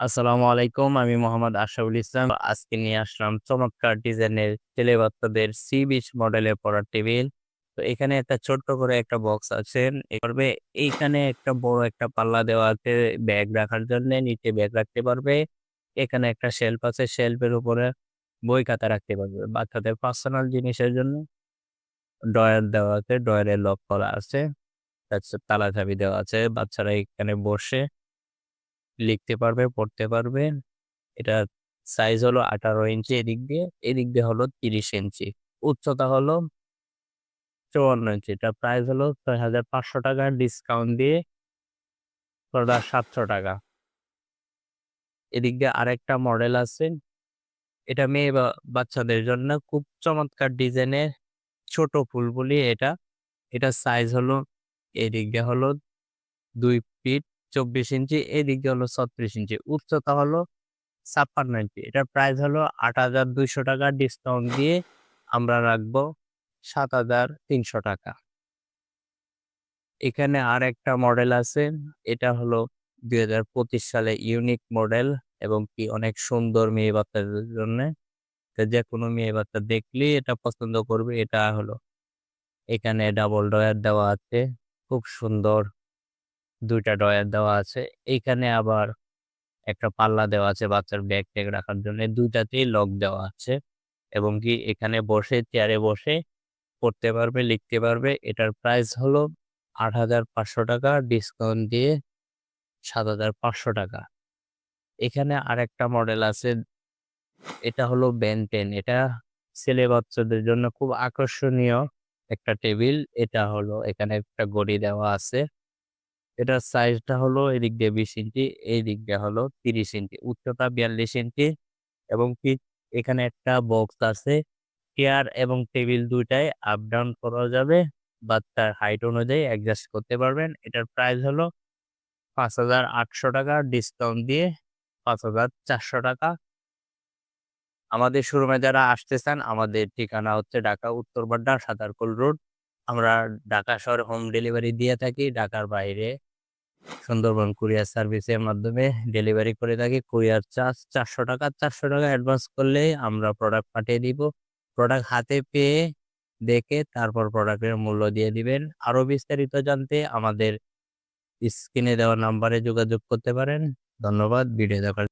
আসসালামু আলাইকুম। আমি মোহাম্মদ আশরাফুল ইসলাম। আজকে নিয়ে আসলাম চমৎকার ডিজাইনের ছেলে বাচ্চাদের সি বিচ মডেলের পড়ার টেবিল। তো এখানে একটা ছোট্ট করে একটা বক্স আছে। এ করবে এইখানে একটা বড় একটা পাল্লা দেওয়া আছে ব্যাগ রাখার জন্যে, নিচে ব্যাগ রাখতে পারবে। এখানে একটা শেলফ আছে, শেলফের উপরে বই খাতা রাখতে পারবে। বাচ্চাদের পার্সোনাল জিনিসের জন্য ড্রয়ার দেওয়া আছে, ড্রয়ারে লক করা আছে। তালা চাবি দেওয়া আছে। বাচ্চারা এখানে বসে লিখতে পারবে, পড়তে পারবে। এটার সাইজ হলো ১৮ ইঞ্চি এদিক দিয়ে, এদিক দিয়ে হলো ৩০ ইঞ্চি। উচ্চতা হলো ৫৪ ইঞ্চি। এটার প্রাইস হলো ৳৬,৫০০ ডিসকাউন্ট দিয়ে সাতশো টাকা এদিক দিয়ে আরেকটা মডেল আছে। এটা মেয়ে বা বাচ্চাদের জন্য খুব চমৎকার ডিজাইনের ছোট ফুলগুলি এটা। এটা সাইজ হলো এদিক দিয়ে হলো দুই ফিট ২৪ ইঞ্চি, এদিক হলো ৩৬ ইঞ্চি। উচ্চতা হলো ৫৬ ইঞ্চি। এটার প্রাইস হলো ৳৮,২০০ ডিসকাউন্ট দিয়ে আমরা রাখব ৳৭,৩০০ এখানে আরেকটা মডেল আছে। এটা হলো ২০২৫ সালে ইউনিক মডেল এবং কি অনেক সুন্দর মেয়ে বাচ্চাদের জন্য তো যেকোনো মেয়ে বাচ্চা দেখলেই এটা পছন্দ করবে। এটা হলো এখানে ডাবল ডয়ার দেওয়া আছে। খুব সুন্দর ২ টা ড্রয়ার দেওয়া আছে। এইখানে আবার একটা পাল্লা দেওয়া আছে বাচ্চার ব্যাগ-ট্যাগ রাখার জন্যে। ২ টাতেই লক দেওয়া আছে এবং কি এখানে বসে চেয়ারে বসে পড়তে পারবে, লিখতে পারবে। এটার প্রাইস হলো ৳৮,৫০০ ডিসকাউন্ট দিয়ে ৳৭,৫০০ এখানে আরেকটা মডেল আছে। এটা হলো বেন 10 এটা ছেলে বাচ্চাদের জন্য খুব আকর্ষণীয় একটা টেবিল। এটা হলো এখানে একটা গড়ি দেওয়া আছে। এটার সাইজটা হলো এদিক দিয়ে ২০ ইঞ্চি, এইদিক দিয়ে হলো ৩০ ইঞ্চি। উচ্চতা ৪২ ইঞ্চি এবং কি এখানে একটা বক্স আছে। চেয়ার এবং টেবিল ২ টাই আপ ডাউন করা যাবে। বাচ্চার হাইট অনুযায়ী অ্যাডজাস্ট করতে পারবেন। এটার প্রাইস হলো ৳৫,৮০০ ডিসকাউন্ট দিয়ে ৳৫,৪০০ আমাদের শোরুমে যারা আসতে চান আমাদের ঠিকানা হচ্ছে ঢাকা উত্তরপাড্ডা সাতারকুল রোড। আমরা ঢাকা শহরে হোম ডেলিভারি দিয়ে থাকি। ঢাকার বাইরে সুন্দরবন কুরিয়ার সার্ভিসের মাধ্যমে ডেলিভারি করে থাকি। কুরিয়ার চার্জ ৳৪০০ ৳৪০০ অ্যাডভান্স করলে আমরা প্রোডাক্ট পাঠিয়ে দিব। প্রোডাক্ট হাতে পেয়ে দেখে তারপর প্রোডাক্টের মূল্য দিয়ে দিবেন। আরও বিস্তারিত জানতে আমাদের স্ক্রিনে দেওয়া নাম্বারে যোগাযোগ করতে পারেন। ধন্যবাদ, ভিডিও দেখার